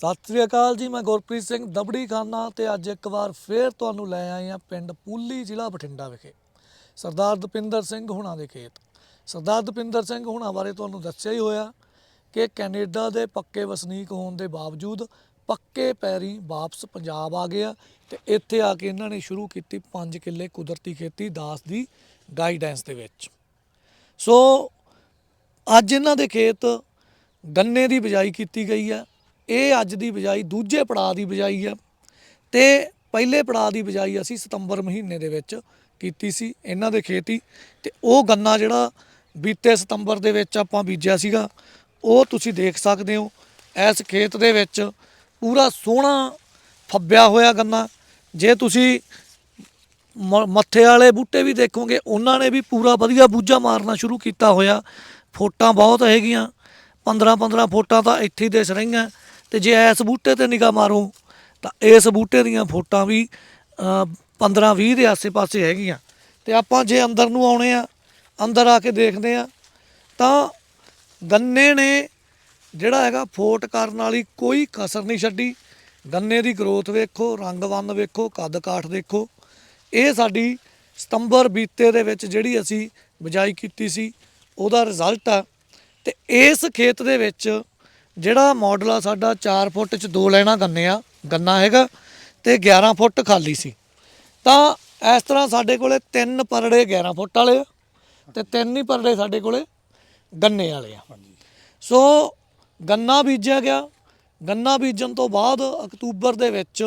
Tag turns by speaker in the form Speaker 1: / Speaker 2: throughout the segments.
Speaker 1: ਸਤਿ ਸ੍ਰੀ ਅਕਾਲ ਜੀ, ਮੈਂ ਗੁਰਪ੍ਰੀਤ ਸਿੰਘ ਦਬੜੀ ਖਾਨਾ ਤੇ ਅੱਜ ਇੱਕ ਵਾਰ ਫੇਰ ਤੁਹਾਨੂੰ ਲੈ ਆਏ ਹਾਂ ਪਿੰਡ ਪੂਲੀ ਜ਼ਿਲ੍ਹਾ ਬਠਿੰਡਾ ਵਿਖੇ। ਸਰਦਾਰ ਦਪਿੰਦਰ ਸਿੰਘ ਹੁਣਾਂ ਦੇ ਖੇਤ। ਸਰਦਾਰ ਦਪਿੰਦਰ ਸਿੰਘ ਹੁਣਾਂ ਬਾਰੇ ਤੁਹਾਨੂੰ ਦੱਸਿਆ ਹੀ ਹੋਇਆ ਕਿ ਕੈਨੇਡਾ ਦੇ ਪੱਕੇ ਵਸਨੀਕ ਹੋਣ ਦੇ ਬਾਵਜੂਦ ਪੱਕੇ ਪੈਰੀ ਵਾਪਸ ਪੰਜਾਬ ਆ ਗਏ ਆ ਤੇ ਇੱਥੇ ਆ ਕੇ ਇਹਨਾਂ ਨੇ ਸ਼ੁਰੂ ਕੀਤੀ 5 ਕਿੱਲੇ ਕੁਦਰਤੀ ਖੇਤੀ ਦਾਸ ਦੀ ਗਾਈਡੈਂਸ ਦੇ ਵਿੱਚ। ਸੋ ਅੱਜ ਇਹਨਾਂ ਦੇ ਖੇਤ ਗੰਨੇ ਦੀ ਬਿਜਾਈ ਕੀਤੀ ਗਈ ਹੈ। ਇਹ ਅੱਜ ਦੀ ਬਿਜਾਈ ਦੂਜੇ ਪੜਾਅ ਦੀ ਬਿਜਾਈ ਆ। ਤੇ ਪਹਿਲੇ ਪੜਾਅ ਦੀ ਬਿਜਾਈ ਅਸੀਂ ਸਤੰਬਰ ਮਹੀਨੇ ਦੇ ਵਿੱਚ ਕੀਤੀ ਸੀ ਇਹਨਾਂ ਦੇ ਖੇਤੀ। ਹੀ ਤੇ ਉਹ ਗੰਨਾ ਜਿਹੜਾ ਬੀਤੇ ਸਤੰਬਰ ਦੇ ਵਿੱਚ ਆਪਾਂ ਬੀਜਿਆ ਸੀਗਾ, ਉਹ ਤੁਸੀਂ ਦੇਖ ਸਕਦੇ ਹੋ। ਇਸ ਖੇਤ ਦੇ ਵਿੱਚ ਪੂਰਾ ਸੋਹਣਾ ਫੱਬਿਆ ਹੋਇਆ ਗੰਨਾ। ਜੇ ਤੁਸੀਂ ਮ- ਮੱਥੇ ਵਾਲੇ ਬੂਟੇ ਵੀ ਦੇਖੋਗੇ, ਉਹਨਾਂ ਨੇ ਵੀ ਪੂਰਾ ਵਧੀਆ ਬੂਝਾ ਮਾਰਨਾ ਸ਼ੁਰੂ ਕੀਤਾ ਹੋਇਆ। ਫੋਟਾਂ ਬਹੁਤ ਹੈਗੀਆਂ। 15 15 ਫੋਟਾਂ ਤਾਂ ਇੱਥੇ ਹੀ ਦਿਸ ਰਹੀਆਂ। ਤੇ ਜੇ ਇਸ ਬੂਟੇ ਤੇ ਨਿਗਾਹ ਮਾਰੋ, ਤਾਂ ਇਸ ਬੂਟੇ ਦੀਆਂ ਫੋਟਾਂ ਵੀ 15 20 ਦੇ ਆਸੇ-ਪਾਸੇ ਹੈਗੀਆਂ। ਤੇ ਆਪਾਂ ਜੇ ਅੰਦਰ ਨੂੰ ਆਉਣੇ ਆ, ਅੰਦਰ ਆ ਕੇ ਦੇਖਦੇ ਆ, ਤਾਂ ਗੰਨੇ ਨੇ ਜਿਹੜਾ ਹੈਗਾ ਫੋਟ ਕਰਨ ਵਾਲੀ ਕੋਈ ਕਸਰ ਨਹੀਂ ਛੱਡੀ। ਗੰਨੇ ਦੀ ਗਰੋਥ ਵੇਖੋ, ਰੰਗ ਵੰਨ ਵੇਖੋ, ਕੱਦ ਕਾਠ ਦੇਖੋ। ਇਹ ਸਾਡੀ ਸਤੰਬਰ ਬੀਤੇ ਦੇ ਵਿੱਚ ਜਿਹੜੀ ਅਸੀਂ ਬਿਜਾਈ ਕੀਤੀ ਸੀ, ਉਹਦਾ ਰਿਜ਼ਲਟ ਆ। ਤੇ ਇਸ ਖੇਤ ਦੇ ਵਿੱਚ ਜਿਹੜਾ ਮਾਡਲ ਆ ਸਾਡਾ 4 ਫੁੱਟ ਚ ਦੋ ਲੈਣਾ ਗੰਨੇ ਆ ਗੰਨਾ ਹੈਗਾ ਤੇ 11 ਫੁੱਟ ਖਾਲੀ ਸੀ। ਤਾਂ ਇਸ ਤਰ੍ਹਾਂ ਸਾਡੇ ਕੋਲੇ ਤਿੰਨ ਪਰੜੇ 11 ਫੁੱਟ ਵਾਲੇ ਆ ਤੇ ਤਿੰਨ ਹੀ ਪਰੜੇ ਸਾਡੇ ਕੋਲੇ ਗੰਨੇ ਵਾਲੇ ਆ। ਸੋ ਗੰਨਾ ਬੀਜਿਆ ਗਿਆ। ਗੰਨਾ ਬੀਜਣ ਤੋਂ ਬਾਅਦ ਅਕਤੂਬਰ ਦੇ ਵਿੱਚ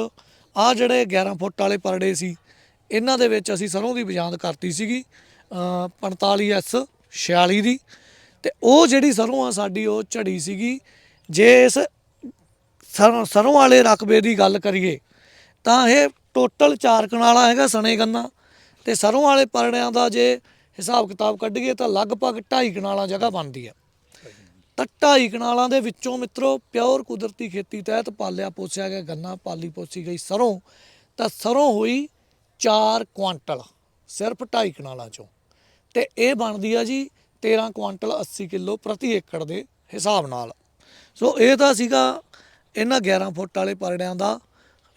Speaker 1: ਆ ਜਿਹੜੇ 11 ਫੁੱਟ ਵਾਲੇ ਪਰੜੇ ਸੀ ਇਹਨਾਂ ਦੇ ਵਿੱਚ ਅਸੀਂ ਸਰੋਂ ਦੀ ਬਿਜਾਂਦ ਕਰਤੀ ਸੀਗੀ ਅ, 45S 46 ਦੀ ਤੇ ਉਹ ਜਿਹੜੀ ਸਰੋਂ ਆ ਸਾਡੀ ਉਹ ਝੜੀ ਸੀਗੀ ਜੇ ਇਸ ਸਰੋਂ ਸਰੋਂ ਵਾਲੇ ਰਕਬੇ ਦੀ ਗੱਲ ਕਰੀਏ, ਤਾਂ ਇਹ ਟੋਟਲ ਚਾਰ ਕਨਾਲਾ ਹੈਗਾ ਸਣੇ ਗੰਨਾ। ਤੇ ਸਰੋਂ ਵਾਲੇ ਪਰੜਿਆਂ ਦਾ ਜੇ ਹਿਸਾਬ ਕਿਤਾਬ ਕੱਢੀਏ, ਤਾਂ ਲਗਭਗ 2.5 ਕਨਾਲਾ ਜਗ੍ਹਾ ਬਣਦੀ ਹੈ। ਤਾਂ ਢਾਈ ਕਨਾਲਾਂ ਦੇ ਵਿੱਚੋਂ ਮਿੱਤਰੋ, ਪਿਓਰ ਕੁਦਰਤੀ ਖੇਤੀ ਤਹਿਤ ਪਾਲਿਆ ਪੋਸਿਆ ਗਿਆ ਗੰਨਾ, ਪਾਲੀ ਪੋਸੀ ਗਈ ਸਰੋਂ। ਤਾਂ ਸਰੋਂ ਹੋਈ 4 ਕੁਆਂਟਲ, ਸਿਰਫ ਢਾਈ ਕਨਾਲਾਂ ਚੋਂ। ਤੇ ਇਹ ਬਣਦੀ ਆ ਜੀ 13 ਕੁਆਂਟਲ 80 ਕਿਲੋ ਪ੍ਰਤੀ ਏਕੜ ਦੇ ਹਿਸਾਬ ਨਾਲ। ਸੋ ਇਹ ਤਾਂ ਸੀਗਾ ਇਹਨਾਂ 11 ਫੁੱਟ ਵਾਲੇ ਪਰੜਿਆਂ ਦਾ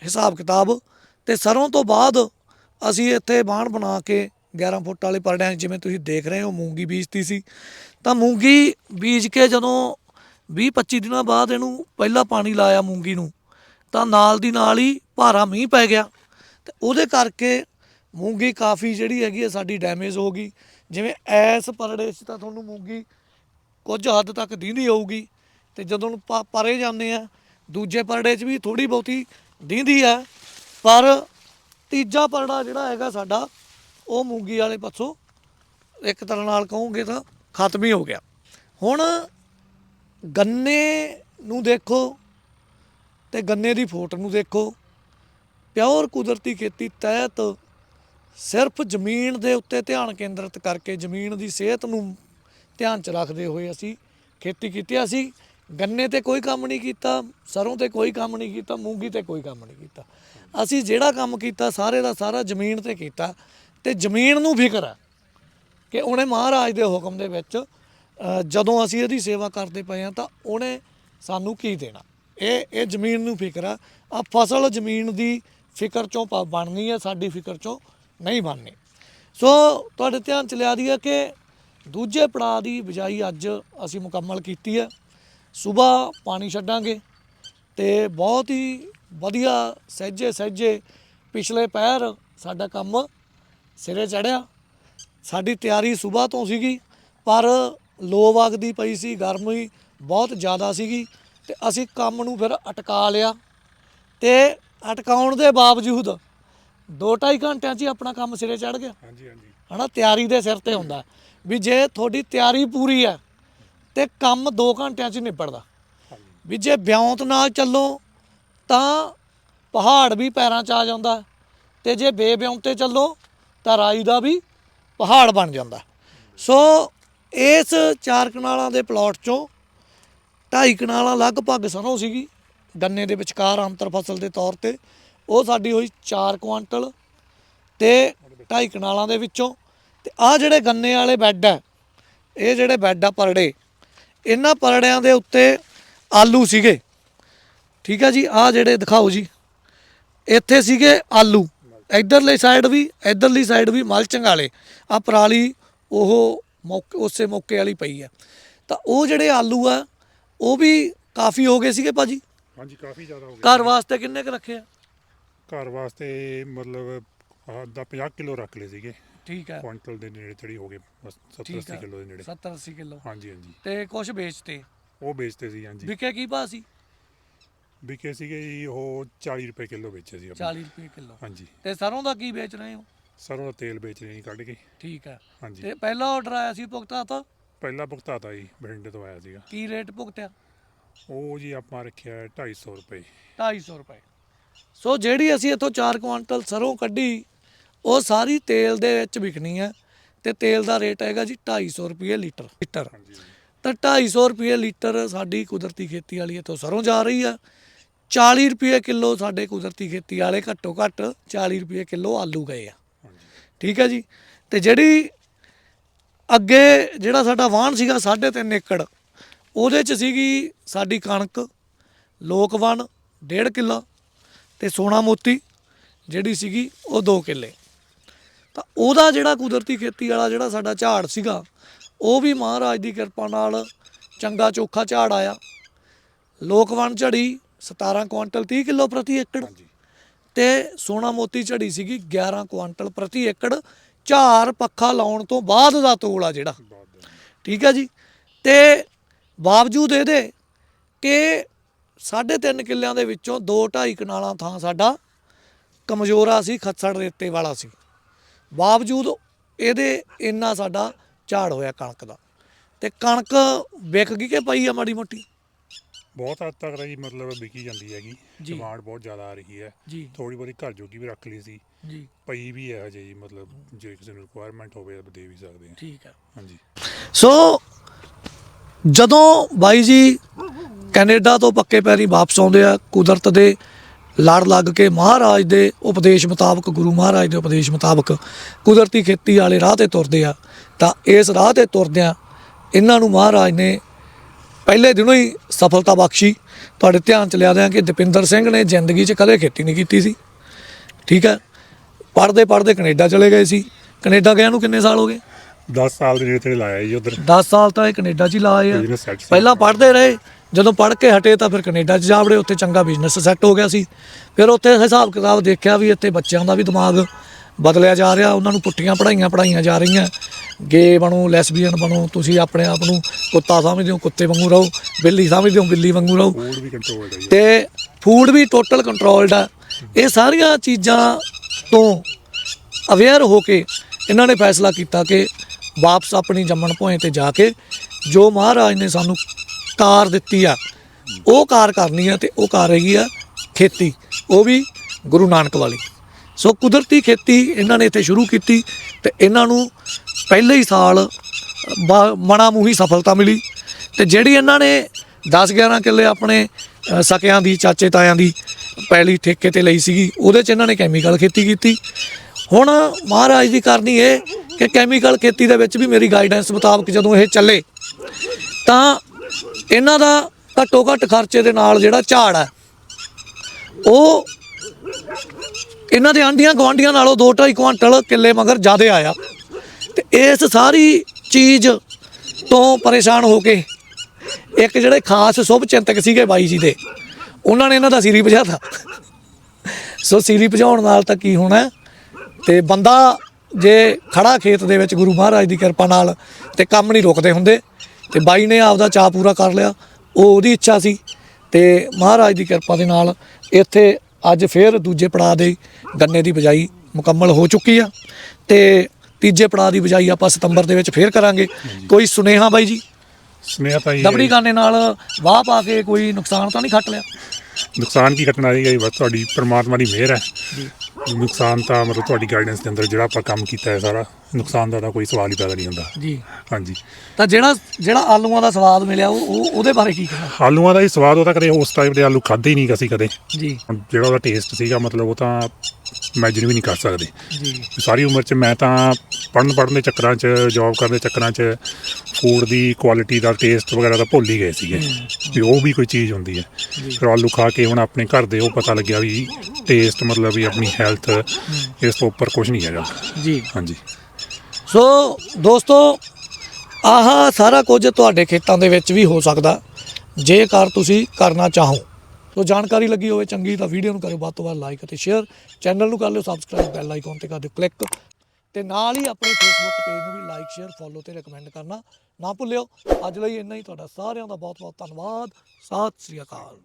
Speaker 1: ਹਿਸਾਬ ਕਿਤਾਬ ਤੇ ਸਰੋਂ ਤੋਂ ਬਾਅਦ ਅਸੀਂ ਇੱਥੇ ਬਾਣ ਬਣਾ ਕੇ 11 ਫੁੱਟ ਵਾਲੇ ਪਰੜਿਆਂ ਜਿਵੇਂ ਤੁਸੀਂ ਦੇਖ ਰਹੇ ਹੋ ਮੂੰਗੀ ਬੀਜਤੀ ਸੀ, ਤਾਂ ਮੂੰਗੀ ਬੀਜ ਕੇ ਜਦੋਂ 20 25 ਦਿਨਾਂ ਬਾਅਦ ਇਹਨੂੰ ਪਹਿਲਾ ਪਾਣੀ ਲਾਇਆ ਮੂੰਗੀ ਨੂੰ, ਤਾਂ ਨਾਲ ਦੀ ਨਾਲ ਹੀ ਭਾਰਾ ਮੀਂਹ ਪੈ ਗਿਆ। ਤੇ ਉਹਦੇ ਕਰਕੇ ਮੂੰਗੀ ਕਾਫੀ ਜਿਹੜੀ ਹੈਗੀ ਹੈ ਸਾਡੀ ਡੈਮੇਜ ਹੋ ਗਈ। ਜਿਵੇਂ ਐਸ ਪਰੜੇ 'ਚ ਤਾਂ ਤੁਹਾਨੂੰ ਮੂੰਗੀ ਕੁਝ ਹੱਦ ਤੱਕ ਦੀਂਦੀ ਹੋਊਗੀ ਤੇ ਜਦੋਂ ਨੂੰ ਪਰੇ ਜਾਂਦੇ ਆ, ਦੂਜੇ ਪਰੜੇ 'ਚ ਵੀ ਥੋੜੀ ਬਹੁਤੀ ਦੀਂਦੀ ਆ, ਪਰ ਤੀਜਾ ਪਰੜਾ ਜਿਹੜਾ ਹੈਗਾ ਸਾਡਾ, ਉਹ ਮੂੰਗੀ ਵਾਲੇ ਪਾਸੋਂ ਇੱਕ ਤਰ੍ਹਾਂ ਨਾਲ ਕਹੋਗੇ ਤਾਂ ਖਤਮ ਹੀ ਹੋ ਗਿਆ। ਹੁਣ ਗੰਨੇ ਨੂੰ ਦੇਖੋ ਤੇ ਗੰਨੇ ਦੀ ਫੋਟ ਨੂੰ ਦੇਖੋ। ਪਿਓਰ ਕੁਦਰਤੀ ਖੇਤੀ ਤਹਿਤ ਸਿਰਫ ਜ਼ਮੀਨ ਦੇ ਉੱਤੇ ਧਿਆਨ ਕੇਂਦਰਿਤ ਕਰਕੇ ਜ਼ਮੀਨ ਦੀ ਸਿਹਤ ਨੂੰ ਧਿਆਨ ਚ ਰੱਖਦੇ ਹੋਏ ਅਸੀਂ ਖੇਤੀ ਕੀਤੀ ਅਸੀਂ ਗੰਨੇ ਤੇ ਕੋਈ ਕੰਮ ਨਹੀਂ ਕੀਤਾ, ਸਰੋਂ ਤੇ ਕੋਈ ਕੰਮ ਨਹੀਂ ਕੀਤਾ, ਮੂੰਗੀ ਤੇ ਕੋਈ ਕੰਮ ਨਹੀਂ ਕੀਤਾ। ਅਸੀਂ ਜਿਹੜਾ ਕੰਮ ਕੀਤਾ, ਸਾਰੇ ਦਾ ਸਾਰਾ ਜ਼ਮੀਨ ਤੇ ਕੀਤਾ ਤੇ ਜ਼ਮੀਨ ਨੂੰ ਫਿਕਰ ਹੈ ਕਿ ਉਹਨੇ ਮਹਾਰਾਜ ਦੇ ਹੁਕਮ ਦੇ ਵਿੱਚ ਜਦੋਂ ਅਸੀਂ ਇਹਦੀ ਸੇਵਾ ਕਰਦੇ ਪਏ ਆ ਤਾਂ ਉਹਨੇ ਸਾਨੂੰ ਕੀ ਦੇਣਾ? ਇਹ ਇਹ ਜ਼ਮੀਨ ਨੂੰ ਫਿਕਰ ਆ। ਆ ਫਸਲ ਜ਼ਮੀਨ ਦੀ ਫਿਕਰ ਚੋਂ ਪ- ਬਣਨੀ ਹੈ, ਸਾਡੀ ਫਿਕਰ ਚੋਂ ਨਹੀਂ ਬਣਨੀ। ਸੋ ਤੁਹਾਡੇ ਧਿਆਨ ਚ ਲਿਆ ਦਈਏ ਕਿ ਦੂਜੇ ਪੜਾਅ ਦੀ ਬਿਜਾਈ ਅੱਜ ਅਸੀਂ ਮੁਕੰਮਲ ਕੀਤੀ ਹੈ। ਸਵੇਰ ਪਾਣੀ ਛੱਡਾਂਗੇ ਤੇ ਬਹੁਤ ਹੀ ਵਧੀਆ ਸਹਿਜੇ ਸਹਿਜੇ ਪਿਛਲੇ ਪੈਰ ਸਾਡਾ ਕੰਮ ਸਿਰੇ ਚੜਿਆ। ਸਾਡੀ ਤਿਆਰੀ ਸਵੇਰ ਤੋਂ ਸੀਗੀ ਪਰ ਲੋ ਵਗਦੀ ਪਈ ਸੀ ਗਰਮੀ ਬਹੁਤ ਜ਼ਿਆਦਾ ਸੀਗੀ ਤੇ ਅਸੀਂ ਕੰਮ ਨੂੰ ਫਿਰ ਅਟਕਾ ਲਿਆ ਤੇ ਅਟਕਾਉਣ ਦੇ ਬਾਵਜੂਦ 2.5 ਘੰਟਿਆਂ 'ਚ ਹੀ ਆਪਣਾ ਕੰਮ ਸਿਰੇ ਚੜ ਗਿਆ।
Speaker 2: ਹਾਂਜੀ ਹਾਂਜੀ।
Speaker 1: ਹਨਾ ਤਿਆਰੀ ਦੇ ਸਿਰ ਤੇ ਹੁੰਦਾ। ਵੀ ਜੇ ਤੁਹਾਡੀ ਤਿਆਰੀ ਪੂਰੀ ਹੈ ਤੇ ਕੰਮ 2 ਘੰਟਿਆਂ 'ਚ ਨਿਬੜਦਾ। ਵੀ ਜੇ ਵਿਉਂਤ ਨਾਲ ਚੱਲੋ, ਤਾਂ ਪਹਾੜ ਵੀ ਪੈਰਾਂ 'ਚ ਆ ਜਾਂਦਾ। ਤੇ ਜੇ ਬੇਵਿਉਂਤੇ ਚੱਲੋ, ਤਾਂ ਰਾਈ ਦਾ ਵੀ ਪਹਾੜ ਬਣ ਜਾਂਦਾ। ਸੋ ਇਸ ਚਾਰ ਕਨਾਲਾਂ ਦੇ ਪਲਾਟ 'ਚੋਂ ਢਾਈ ਕਨਾਲਾਂ ਲਗਭਗ ਸਰੋਂ ਸੀਗੀ। ਗੰਨੇ ਦੇ ਵਿਚਕਾਰ ਅੰਤਰ ਫਸਲ ਦੇ ਤੌਰ ਤੇ ਉਹ ਸਾਡੀ ਹੋਈ 4 ਕੁਆਂਟਲ ਤੇ ਢਾਈ ਕਨਾਲਾਂ ਦੇ ਵਿੱਚੋਂ। ਤੇ ਆ ਜਿਹੜੇ ਗੰਨੇ ਵਾਲੇ ਬੈੱਡ ਆ ਇਹ ਜਿਹੜੇ ਬੈੱਡ ਆ ਪਰੜੇ ਇਹਨਾਂ ਪਰੜਿਆਂ ਦੇ ਉੱਤੇ ਆਲੂ ਸੀਗੇ। ਠੀਕ ਹੈ ਜੀ ਆ ਜਿਹੜੇ ਦਿਖਾਓ ਜੀ। ਇੱਥੇ ਸੀਗੇ ਆਲੂ। ਇਧਰਲੇ ਸਾਈਡ ਵੀ ਇਧਰਲੀ ਸਾਈਡ ਵੀ ਮਲਚਿੰਗ ਵਾਲੇ। ਆ ਪਰਾਲੀ ਉਹ ਮੌਕੇ ਉਸੇ ਮੌਕੇ ਵਾਲੀ ਪਈ ਆ। ਤਾਂ ਉਹ ਜਿਹੜੇ ਆਲੂ ਆ ਉਹ ਵੀ ਕਾਫੀ ਹੋ ਗਏ ਸੀਗੇ ਭਾਜੀ?
Speaker 2: ਹਾਂਜੀ ਕਾਫੀ ਜ਼ਿਆਦਾ ਹੋ ਗਿਆ
Speaker 1: ਘਰ ਵਾਸਤੇ ਕਿੰਨੇ ਕੁ ਰੱਖੇ ਆ?
Speaker 2: ਘਰ ਵਾਸਤੇ ਮਤਲਬ ਦਾ 50 ਕਿਲੋ ਰੱਖ ਲਏ ਸੀਗੇ।
Speaker 1: ਠੀਕ ਹੈ।
Speaker 2: ਕੁਆਂਟਲ ਦੇ ਨੇੜੇ ਤੇੜੀ ਹੋ ਗਏ ਬਸ 70
Speaker 1: ਠੀਕ
Speaker 2: 80
Speaker 1: ਹੈ।
Speaker 2: ਕਿਲੋ ਦੇ ਨੇੜੇ।
Speaker 1: 70 80 ਕਿਲੋ।
Speaker 2: ਹਾਂਜੀ ਹਾਂਜੀ।
Speaker 1: ਤੇ ਕੁਝ ਵੇਚਤੇ?
Speaker 2: ਉਹ ਵੇਚਦੇ ਸੀ ਹਾਂਜੀ।
Speaker 1: ਵਿਕੇ ਕੀ ਭਾਅ ਸੀ?
Speaker 2: ਵਿਕੇ ਸੀਗੇ ਜੀ ਉਹ 40 ਰੁਪਏ ਕਿਲੋ ਵੇਚੇ ਸੀ ਆਪਾਂ।
Speaker 1: 40 ਰੁਪਏ ਕਿਲੋ।
Speaker 2: ਹਾਂਜੀ।
Speaker 1: ਤੇ ਸਰੋਂ ਦਾ ਕੀ ਵੇਚ ਰਹੇ ਹੋ?
Speaker 2: ਸਰੋਂ ਦਾ ਤੇਲ ਵੇਚ ਰਹੇ ਸੀ ਕੱਢ ਕੇ।
Speaker 1: ਠੀਕ ਹੈ।
Speaker 2: ਹਾਂਜੀ।
Speaker 1: ਤੇ ਪਹਿਲਾ ਆਰਡਰ ਆਇਆ ਸੀ ਭੁਗਤਾ ਤਾਂ?
Speaker 2: ਪਹਿਲਾ ਭੁਗਤਾਤਾ ਜੀ ਬਠਿੰਡੇ ਤੋਂ ਆਇਆ ਸੀਗਾ।
Speaker 1: ਕੀ ਰੇਟ ਭੁਗਤਿਆ?
Speaker 2: ਉਹ ਜੀ ਆਪਾਂ ਰੱਖਿਆ 250 ਰੁਪਏ।
Speaker 1: 250 ਰੁਪਏ। ਸੋ ਜਿਹੜੀ ਅਸੀਂ ਇੱਥੋਂ 4 ਕੁਆਂਟਲ ਸਰੋਂ ਕੱਢੀ ਉਹ ਸਾਰੀ ਤੇਲ ਦੇ ਵਿੱਚ ਵਿਕਣੀ ਹੈ ਤੇ ਤੇਲ ਦਾ ਰੇਟ ਹੈਗਾ ਜੀ 250 ਰੁਪਏ ਲੀਟਰ। ਲੀਟਰ।
Speaker 2: ਹਾਂਜੀ
Speaker 1: ਤਾਂ 250 ਰੁਪਏ ਲੀਟਰ ਸਾਡੀ ਕੁਦਰਤੀ ਖੇਤੀ ਵਾਲੀ ਇੱਥੋਂ ਸਰੋਂ ਜਾ ਰਹੀ ਆ 40 ਰੁਪਏ ਕਿਲੋ ਸਾਡੇ ਕੁਦਰਤੀ ਖੇਤੀ ਵਾਲੇ ਘੱਟੋ ਘੱਟ 40 ਰੁਪਏ ਕਿਲੋ ਆਲੂ ਗਏ ਆ। ਠੀਕ ਹੈ ਜੀ? ਤੇ ਜਿਹੜੀ ਅੱਗੇ ਜਿਹੜਾ ਸਾਡਾ ਵਾਹਣ ਸੀਗਾ 3.5 ਏਕੜ ਉਹਦੇ ਚ ਸੀਗੀ ਸਾਡੀ ਕਣਕ ਲੋਕਵਨ 1.5 ਕਿੱਲਾ ਤੇ ਸੋਨਾ ਮੋਤੀ ਜਿਹੜੀ ਸੀਗੀ ਉਹ 2 ਕਿੱਲੇ। ਤਾਂ ਉਹਦਾ ਜਿਹੜਾ ਕੁਦਰਤੀ ਖੇਤੀ ਵਾਲਾ ਜਿਹੜਾ ਸਾਡਾ ਝਾੜ ਸੀਗਾ ਉਹ ਵੀ ਮਹਾਰਾਜ ਦੀ ਕਿਰਪਾ ਨਾਲ ਚੰਗਾ ਚੋਖਾ ਝਾੜ ਆਇਆ। ਲੋਕਵਨ ਝੜੀ 17 ਕੁਆਂਟਲ 30 ਕਿਲੋ ਪ੍ਰਤੀ ਏਕੜ ਤੇ ਸੋਨਾ ਮੋਤੀ ਝੜੀ ਸੀਗੀ 11 ਕੁਆਂਟਲ ਪ੍ਰਤੀ ਏਕੜ। ਝਾਰ ਪੱਖਾ ਲਾਉਣ ਤੋਂ ਬਾਅਦ ਦਾ ਤੋਲ ਆ ਜਿਹੜਾ। ਠੀਕ ਹੈ ਜੀ? ਤੇ ਬਾਵਜੂਦ ਇਹਦੇ ਕਿ 3.5 ਕਿੱਲਿਆਂ ਦੇ ਵਿੱਚੋਂ 2.5 ਕਨਾਲਾਂ ਥਾਂ ਸਾਡਾ ਕਮਜ਼ੋਰਾ ਸੀ ਖੱਸੜ ਰੇਤੇ ਵਾਲਾ ਸੀ। ਬਾਵਜੂਦ ਇਹਦੇ ਇੰਨਾ ਸਾਡਾ ਝਾੜ ਹੋਇਆ ਕਣਕ ਦਾ। ਤੇ ਕਣਕ ਵਿਕ ਗਈ ਕਿ ਪਈ ਆ ਮਾੜੀ ਮੋਟੀ?
Speaker 2: ਬਹੁਤ ਹੱਦ ਤੱਕ ਜੀ ਮਤਲਬ ਵਿਕੀ ਜਾਂਦੀ ਹੈਗੀ।
Speaker 1: ਜੀ।
Speaker 2: ਡਿਮਾਂਡ ਬਹੁਤ ਜ਼ਿਆਦਾ ਆ ਰਹੀ ਹੈ।
Speaker 1: ਜੀ।
Speaker 2: ਥੋੜੀ ਬਹੁਤੀ ਘਰ ਜੋਗੀ ਵੀ ਰੱਖ ਲਈ ਸੀ।
Speaker 1: ਜੀ।
Speaker 2: ਪਈ ਵੀ ਹੈ ਹਜੇ ਜੀ ਮਤਲਬ ਜੇ ਕਿਸੇ ਨੂੰ ਰਿਕੁਆਇਰਮੈਂਟ ਹੋਵੇ ਤਾਂ ਦੇ ਵੀ ਸਕਦੇ ਹਾਂ
Speaker 1: ਠੀਕ ਹੈ
Speaker 2: ਹਾਂਜੀ।
Speaker 1: ਸੋ ਜਦੋਂ ਬਾਈ ਜੀ ਕੈਨੇਡਾ ਤੋਂ ਪੱਕੇ ਪੈਰੀ ਵਾਪਸ ਆਉਂਦੇ ਆ ਕੁਦਰਤ ਦੇ ਲੜ ਲੱਗ ਕੇ ਮਹਾਰਾਜ ਦੇ ਉਪਦੇਸ਼ ਮੁਤਾਬਕ ਗੁਰੂ ਮਹਾਰਾਜ ਦੇ ਉਪਦੇਸ਼ ਮੁਤਾਬਕ ਕੁਦਰਤੀ ਖੇਤੀ ਵਾਲੇ ਰਾਹ ਤੇ ਤੁਰਦੇ ਆ। ਤਾਂ ਇਸ ਰਾਹ ਤੇ ਤੁਰਦਿਆਂ ਇਹਨਾਂ ਨੂੰ ਮਹਾਰਾਜ ਨੇ ਪਹਿਲੇ ਦਿਨੋਂ ਹੀ ਸਫਲਤਾ ਬਖਸ਼ੀ। ਤੁਹਾਡੇ ਧਿਆਨ ਚ ਲਿਆ ਦਿਆਂ ਕਿ ਦਪਿੰਦਰ ਸਿੰਘ ਨੇ ਜ਼ਿੰਦਗੀ 'ਚ ਕਦੇ ਖੇਤੀ ਨਹੀਂ ਕੀਤੀ ਸੀ। ਠੀਕ ਹੈ? ਪੜ੍ਹਦੇ ਪੜ੍ਹਦੇ ਕੈਨੇਡਾ ਚਲੇ ਗਏ ਸੀ। ਕੈਨੇਡਾ ਗਿਆ ਨੂੰ ਕਿੰਨੇ ਸਾਲ ਹੋ ਗਏ?
Speaker 2: 10 ਸਾਲ ਦੇ ਨੇੜੇ ਤੇੜੇ ਲਾਇਆ ਜੀ ਉਧਰ।
Speaker 1: 10 ਸਾਲ ਤਾਂ ਇਹ ਕੈਨੇਡਾ 'ਚ ਹੀ ਲਾਏ ਆ ਪਹਿਲਾਂ ਪੜ੍ਹਦੇ ਰਹੇ। ਜਦੋਂ ਪੜ੍ਹ ਕੇ ਹਟੇ ਤਾਂ ਫਿਰ ਕੈਨੇਡਾ 'ਚ ਜਾ ਵੜੇ ਉੱਥੇ ਚੰਗਾ ਬਿਜ਼ਨਸ ਸੈੱਟ ਹੋ ਗਿਆ ਸੀ। ਫਿਰ ਉੱਥੇ ਹਿਸਾਬ ਕਿਤਾਬ ਦੇਖਿਆ ਵੀ ਇੱਥੇ ਬੱਚਿਆਂ ਦਾ ਵੀ ਦਿਮਾਗ ਬਦਲਿਆ ਜਾ ਰਿਹਾ ਉਹਨਾਂ ਨੂੰ ਪੁੱਠੀਆਂ ਪੜਾਈਆਂ ਪੜਾਈਆਂ ਜਾ ਰਹੀਆਂ। ਗੇ ਬਣੋ ਲੈਸਬੀਅਨ ਬਣੋ ਤੁਸੀਂ ਆਪਣੇ ਆਪ ਨੂੰ ਕੁੱਤਾ ਸਮਝਦੇ ਹੋ ਕੁੱਤੇ ਵਾਂਗੂ ਰਹੋ ਬਿੱਲੀ ਸਮਝਦੇ ਹੋ ਬਿੱਲੀ ਵਾਂਗੂ ਰਹੋ।
Speaker 2: ਫੂਡ ਵੀ ਕੰਟਰੋਲਡ ਹੈ
Speaker 1: ਤੇ ਫੂਡ ਵੀ ਟੋਟਲ ਕੰਟਰੋਲਡ ਆ। ਇਹ ਸਾਰੀਆਂ ਚੀਜ਼ਾਂ ਤੋਂ ਅਵੇਅਰ ਹੋ ਕੇ ਇਹਨਾਂ ਨੇ ਫੈਸਲਾ ਕੀਤਾ ਕਿ ਵਾਪਸ ਆਪਣੀ ਜੰਮਣ ਭੋਏ ਤੇ ਜਾ ਕੇ ਜੋ ਮਹਾਰਾਜ ਨੇ ਸਾਨੂੰ ਕਾਰ ਦਿੱਤੀ ਆ। ਉਹ ਕਾਰ ਕਰਨੀ ਆ ਤੇ ਉਹ ਕਾਰ ਹੈਗੀ ਆ ਖੇਤੀ। ਉਹ ਵੀ ਗੁਰੂ ਨਾਨਕ ਵਾਲੀ। ਸੋ ਕੁਦਰਤੀ ਖੇਤੀ ਇਹਨਾਂ ਨੇ ਇੱਥੇ ਸ਼ੁਰੂ ਕੀਤੀ ਤੇ ਇਹਨਾਂ ਨੂੰ ਪਹਿਲੇ ਹੀ ਸਾਲ ਬ- ਮਣਾ ਮੂੰਹੀ ਸਫਲਤਾ ਮਿਲੀ। ਤੇ ਜਿਹੜੀ ਇਹਨਾਂ ਨੇ 10 11 ਕਿੱਲੇ ਆਪਣੇ ਸਕਿਆਂ ਦੀ, ਚਾਚੇ ਤਾਇਆਂ ਦੀ ਪਹਿਲੀ ਠੇਕੇ ਤੇ ਲਈ ਸੀਗੀ, ਉਹਦੇ ਚ ਇਹਨਾਂ ਨੇ ਕੈਮੀਕਲ ਖੇਤੀ ਕੀਤੀ। ਹੁਣ ਮਹਾਰਾਜ ਦੀ ਕਰਨੀ ਇਹ ਕਿ ਕੈਮੀਕਲ ਖੇਤੀ ਦੇ ਵਿੱਚ ਵੀ ਮੇਰੀ ਗਾਈਡੈਂਸ ਮੁਤਾਬਕ ਜਦੋਂ ਇਹ ਚੱਲੇ, ਤਾਂ ਇਹਨਾਂ ਦਾ ਘੱਟੋ ਘੱਟ ਖਰਚੇ ਦੇ ਨਾਲ ਜਿਹੜਾ ਝਾੜ ਹੈ, ਉਹ ਇਹਨਾਂ ਦੇ ਆਂਡੀਆਂ ਗਵਾਂਡੀਆਂ ਨਾਲੋਂ 2.5 ਕੁਆਂਟਲ ਕਿੱਲੇ ਮਗਰ ਜ਼ਿਆਦਾ ਆਇਆ ਤੇ ਇਸ ਸਾਰੀ ਚੀਜ਼ ਤੋਂ ਪਰੇਸ਼ਾਨ ਹੋ ਕੇ ਇੱਕ ਜਿਹੜੇ ਖਾਸ ਸ਼ੁਭ ਚਿੰਤਕ ਸੀਗੇ ਬਾਈ ਜੀ ਦੇ, ਉਹਨਾਂ ਨੇ ਇਹਨਾਂ ਦਾ ਸਿਰੀ ਭਜਾਤਾ ਸੋ ਸੀਰੀ ਭਜਾਉਣ ਨਾਲ ਤਾਂ ਕੀ ਹੋਣਾ ਹੈ? ਤੇ ਬੰਦਾ ਜੇ ਖੜਾ ਖੇਤ ਦੇ ਵਿੱਚ ਗੁਰੂ ਮਹਾਰਾਜ ਦੀ ਕਿਰਪਾ ਨਾਲ ਤੇ ਕੰਮ ਨਹੀਂ ਰੁਕਦੇ ਹੁੰਦੇ ਤੇ ਬਾਈ ਨੇ ਆਪਦਾ ਚਾਅ ਪੂਰਾ ਕਰ ਲਿਆ ਉਹ ਉਹਦੀ ਇੱਛਾ ਸੀ ਤੇ ਮਹਾਰਾਜ ਦੀ ਕਿਰਪਾ ਦੇ ਨਾਲ ਇੱਥੇ ਅੱਜ ਫੇਰ ਦੂਜੇ ਪੜਾਅ ਦੇ ਗੰਨੇ ਦੀ ਬਜਾਈ ਮੁਕੰਮਲ ਹੋ ਚੁੱਕੀ ਆ ਤੇ ਤੀਜੇ ਪੜਾਅ ਦੀ ਬਜਾਈ ਆਪਾਂ ਸਤੰਬਰ ਦੇ ਵਿੱਚ ਫੇਰ ਕਰਾਂਗੇ। ਕੋਈ ਸੁਨੇਹਾ ਬਾਈ ਜੀ?
Speaker 2: ਸੁਨੇਹਾ ਤਾਂ ਇਹ
Speaker 1: ਦਬੜੀ ਗਾਨੇ ਨਾਲ ਵਾਹ ਪਾ ਕੇ ਕੋਈ ਨੁਕਸਾਨ ਤਾਂ ਨਹੀਂ ਖੱਟ ਲਿਆ?
Speaker 2: ਨੁਕਸਾਨ ਕੀ ਘਟਨਾ ਰਹੀ ਹੈ ਬਸ ਤੁਹਾਡੀ ਪ੍ਰਮਾਤਮਾ ਦੀ ਮਿਹਰ ਹੈ। ਨੁਕਸਾਨ ਤਾਂ ਮਤਲਬ ਤੁਹਾਡੀ ਗਾਈਡੈਂਸ ਦੇ ਅੰਦਰ ਜਿਹੜਾ ਆਪਾਂ ਕੰਮ ਕੀਤਾ ਹੈ ਸਾਰਾ ਨੁਕਸਾਨ ਦਾ ਤਾਂ ਕੋਈ ਸਵਾਲ ਹੀ ਪੈਦਾ ਨਹੀਂ ਹੁੰਦਾ।
Speaker 1: ਜੀ।
Speaker 2: ਹਾਂਜੀ।
Speaker 1: ਤਾਂ ਜਿਹੜਾ ਜਿਹੜਾ ਆਲੂਆਂ ਦਾ ਸਵਾਦ ਮਿਲਿਆ ਉਹ ਉਹ- ਉਹਦੇ ਬਾਰੇ ਕੀ ਕਹਿਣਾ?
Speaker 2: ਆਲੂਆਂ ਦਾ ਹੀ ਸਵਾਦ ਉਹ ਤਾਂ ਕਦੇ ਉਸ ਟਾਈਪ ਦੇ ਆਲੂ ਖਾਦੇ ਹੀ ਨਹੀਂ ਅਸੀਂ ਕਦੇ।
Speaker 1: ਜੀ।
Speaker 2: ਹੁਣ ਜਿਹੜਾ ਉਹਦਾ ਟੇਸਟ ਸੀਗਾ ਮਤਲਬ ਉਹ ਤਾਂ ਇਮੇਜਿਨ ਵੀ ਨਹੀਂ ਕਰ ਸਕਦੇ।
Speaker 1: ਜੀ।
Speaker 2: ਸਾਰੀ ਉਮਰ 'ਚ ਮੈਂ ਤਾਂ ਪੜਨ ਪੜਨ ਦੇ ਚੱਕਰਾਂ 'ਚ ਜੌਬ ਕਰਨ ਦੇ ਚੱਕਰਾਂ 'ਚ ਫੂਡ ਦੀ ਕੁਆਲਿਟੀ ਦਾ ਟੇਸਟ ਵਗੈਰਾ ਦਾ ਭੁੱਲ ਹੀ ਗਏ ਸੀਗੇ। ਵੀ ਉਹ ਵੀ ਕੋਈ ਚੀਜ਼ ਹੁੰਦੀ ਹੈ। ਫਿਰ ਆਲੂ ਖਾ ਕੇ ਹੁਣ ਆਪਣੇ ਘਰ ਦੇ ਉਹ ਪਤਾ ਲੱਗਿਆ ਵੀ ਟੇਸਟ ਮਤਲਬ ਵੀ ਆਪਣੀ ਹੈਲਥ ਇਸ ਤੋਂ ਉੱਪਰ ਕੁਝ ਨਹੀਂ ਹੈਗਾ।
Speaker 1: ਜੀ।
Speaker 2: ਹਾਂਜੀ।
Speaker 1: ਸੋ ਦੋਸਤੋ ਆਹ ਸਾਰਾ ਕੁਝ ਤੁਹਾਡੇ ਖੇਤਾਂ ਦੇ ਵਿੱਚ ਵੀ ਹੋ ਸਕਦਾ। ਜੇਕਰ ਤੁਸੀਂ ਕਰਨਾ ਚਾਹੋ। ਸੋ ਜਾਣਕਾਰੀ ਲੱਗੀ ਹੋਵੇ ਚੰਗੀ ਤਾਂ ਵੀਡੀਓ ਨੂੰ ਕਰਿਓ ਵੱਧ ਤੋਂ ਵੱਧ ਲਾਈਕ ਅਤੇ ਸ਼ੇਅਰ ਚੈਨਲ ਨੂੰ ਕਰ ਲਿਓ ਸਬਸਕ੍ਰਾਈਬ ਬੈਲ ਆਈਕਨ ਤੇ ਕਰ ਦਿਓ ਕਲਿੱਕ ਤੇ ਨਾਲ ਹੀ ਆਪਣੇ ਫੇਸਬੁੱਕ ਪੇਜ ਨੂੰ ਵੀ ਲਾਈਕ ਸ਼ੇਅਰ ਫੋਲੋ ਤੇ ਰეკਮੈਂਡ ਕਰਨਾ ਨਾ ਭੁੱਲਿਓ। ਅੱਜ ਲਈ ਇੰਨਾ ਹੀ, ਤੁਹਾਡਾ ਸਾਰਿਆਂ ਦਾ ਬਹੁਤ ਬਹੁਤ ਧੰਨਵਾਦ। ਸਤਿ ਸ੍ਰੀ ਅਕਾਲ।